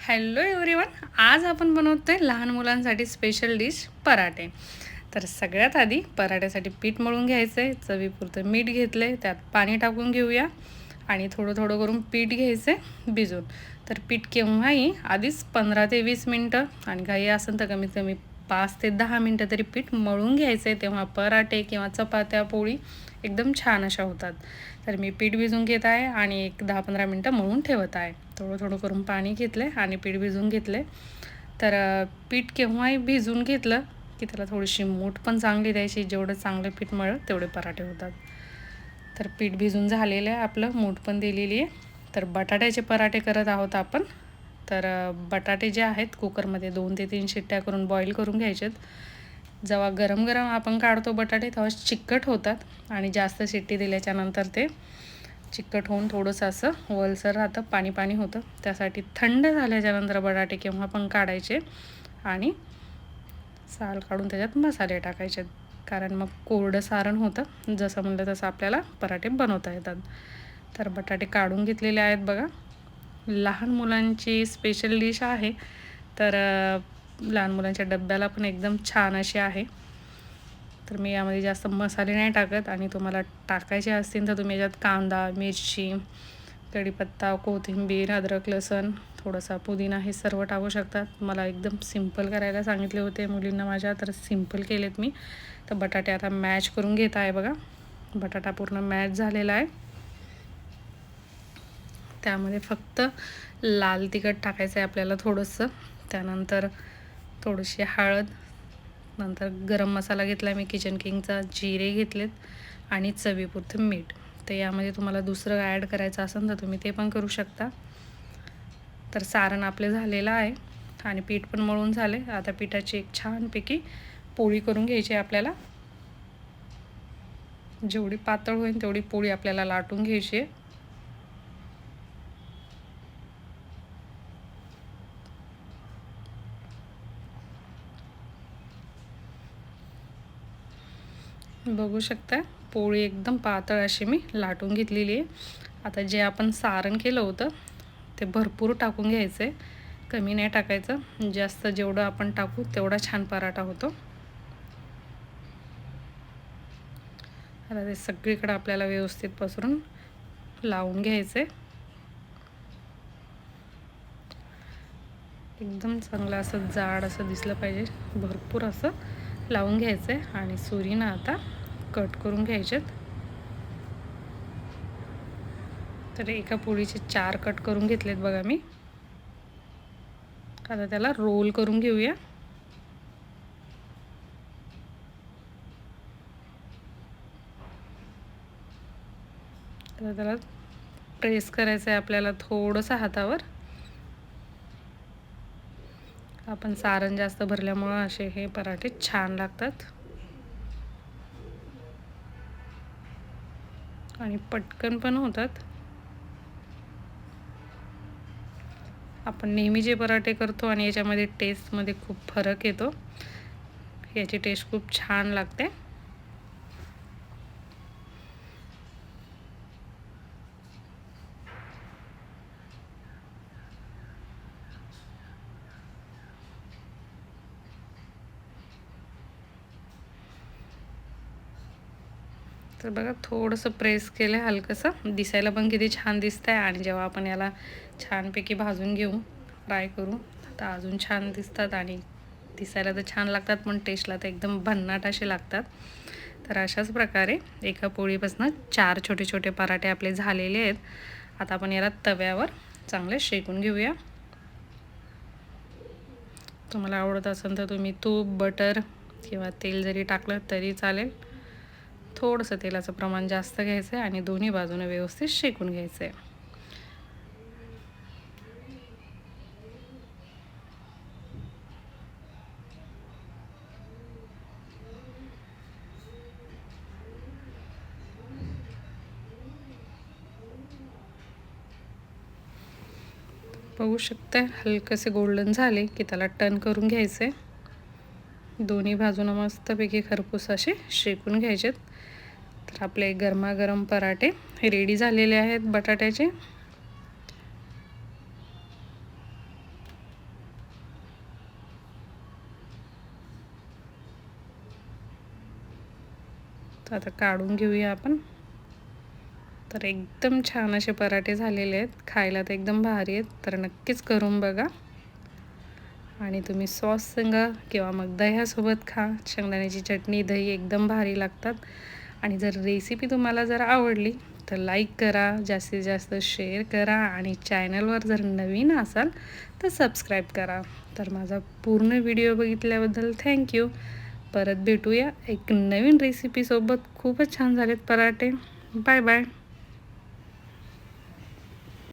Hello everyone आज आपण बनवतोय लहान मुलांसाठी स्पेशल डिश पराठे. तर सगळ्यात आधी पराठ्यासाठी पीठ मळून घ्यायचं आहे चवीपुरतं मीठ घेतलं आहे त्यात पाणी टाकून घेऊया आणि थोडं थोडं करून पीठ घ्यायचं आहे भिजून. तर पीठ केव्हाही आधीच पंधरा ते वीस मिनटं आणि घाई असेल तर कमीत कमी पाच ते दहा मिनटं तरी पीठ मळून घ्यायचं आहे तेव्हा पराठे किंवा चपात्या पोळी एकदम छान अशा होतात. तर मी पीठ भिजून घेत आहे आणि एक दहा पंधरा मिनटं मळून ठेवत आहे. थोडं थोडं करून पाणी घेतलं आहे आणि पीठ भिजून घेतले तर पीठ केव्हाही भिजून घेतलं की त्याला थोडीशी मूठ पण चांगली द्यायची जेवढं चांगलं पीठ मळलं तेवढे पराठे होतात. तर पीठ भिजून झालेलं आहे आपलं मूठ पण दिलेली आहे. तर बटाट्याचे पराठे करत आहोत आपण. तर बटाटे जे आहेत कुकरमध्ये दोन ते तीन शिट्ट्या करून बॉईल करून घ्यायचेत. जेव्हा गरम गरम आपण काढतो बटाटे तेव्हा चिकट होतात आणि जास्त शिट्टी दिल्याच्यानंतर ते चिकट होऊन थोडंसं असं वलसर राहतं पाणी पाणी होतं. त्यासाठी थंड झाल्याच्यानंतर बटाटे केव्हा पण काढायचे आणि साल काढून त्याच्यात मसाले टाकायचे. कारण मग कोरडं सारण होतं. जसं म्हणलं तसं आपल्याला पराठे बनवता येतात. तर बटाटे काढून घेतलेले आहेत बघा. लहान मुलांची स्पेशल डिश आहे. तर लहान मुलांच्या डब्याला पण एकदम छान अशी आहे. तर मी यामध्ये जास्त मसाले नाही टाकत आणि तुम्हाला टाकायचे असतील तर तुम्ही याच्यात कांदा मिरची कढीपत्ता कोथिंबीर अद्रक लसण थोडासा पुदिना हे सर्व टाकू शकतात मला एकदम सिंपल करायला सांगितले होते मुलींना माझ्या तर सिंपल केलेत मी. तर बटाटे आता मॅच करून घेत आहे बघा. बटाटा पूर्ण मॅच झालेला आहे. त्यामध्ये फक्त लाल तिखट टाकायचं आहे आपल्याला थोडंसं. त्यानंतर थोडीशी हळद नंतर गरम मसाला घेतला मी किचन किंगचा जिरे घेतलेत आणि चवीपुरतं मीठ. तर यामध्ये तुम्हाला दुसरं ॲड करायचं असेल तर तुम्ही ते पण करू शकता. तर सारण आपले झालेलं आहे आणि पीठ पण मळून झाले. आता पिठाची एक छानपैकी पोळी करून घ्यायची आहे आपल्याला. जेवढी पातळ होईल तेवढी पोळी आपल्याला लाटून घ्यायची आहे. बघू शकता पोळी एकदम पातळ अशी मी लाटून घेतलेली आहे. आता जे आपण सारण केलं होतं ते भरपूर टाकून घ्यायचं आहे कमी नाही टाकायचं जास्त जेवढं आपण टाकू तेवढा छान पराठा होतो. आता ते सगळीकडं आपल्याला व्यवस्थित पसरून लावून घ्यायचे एकदम चांगलं असं जाड असं दिसलं पाहिजे भरपूर असं लावून घ्यायचं आहे आणि सुरीनं आता कट करून घ्यायचेत. तर एका पोळीचे चार कट करून घेतलेत बघा मी. आता त्याला रोल करून घेऊया. तर त्याला प्रेस करायचं आहे आपल्याला थोडंसं हातावर. आपण सारण जास्त भरल्यामुळं असे हे पराठे छान लागतात. आणि पटकन पण होतात. आपण नेहमी जे पराठे करतो आणि याच्यामध्ये टेस्टमध्ये खूप फरक येतो. याची टेस्ट खूप छान लागते. तर बघा थोडंसं प्रेस केलं आहे हलकंसं. दिसायला पण किती छान दिसतं आहे आणि जेव्हा आपण याला छानपैकी भाजून घेऊ फ्राय करू तर अजून छान दिसतात आणि दिसायला तर छान लागतात पण टेस्टला तर एकदम भन्नाट असे लागतात. तर अशाच प्रकारे एका पोळीपासून चार छोटे छोटे पराठे आपले झालेले आहेत. आता आपण याला तव्यावर चांगले शेकून घेऊया. तुम्हाला आवडत असेल तर तुम्ही तूप बटर किंवा तेल जरी टाकलं तरी चालेल. थोडंसं तेलाचं प्रमाण जास्त घ्यायचं आहे आणि दोन्ही बाजूने व्यवस्थित शेकून घ्यायचं आहे बघू शकता हलकसे गोल्डन झाले की त्याला टर्न करून घ्यायचं आहे दोन्ही बाजूनं मस्तपैकी खरपूस असे शेकून घ्यायचेत. तर आपले गरमागरम पराठे रेडी झालेले आहेत बटाट्याचे. आता काढून घेऊया आपण. तर एकदम छान असे पराठे झालेले आहेत. खायला तर एकदम भारी आहेत. तर नक्कीच करून बघा. आणि तुम्ही सॉस संग किंवा मग दह्यासोबत खा. शेंगदाण्याची चटणी दही एकदम भारी लागतात. आणि जर रेसिपी तुम्हाला जर आवडली तर लाईक करा जास्तीत जास्त शेअर करा आणि चॅनलवर जर नवीन असाल तर सबस्क्राईब करा. तर माझा पूर्ण व्हिडिओ बघितल्याबद्दल थँक्यू परत भेटूया. एक नवीन रेसिपीसोबत खूपच छान झालेत पराठे. Bye bye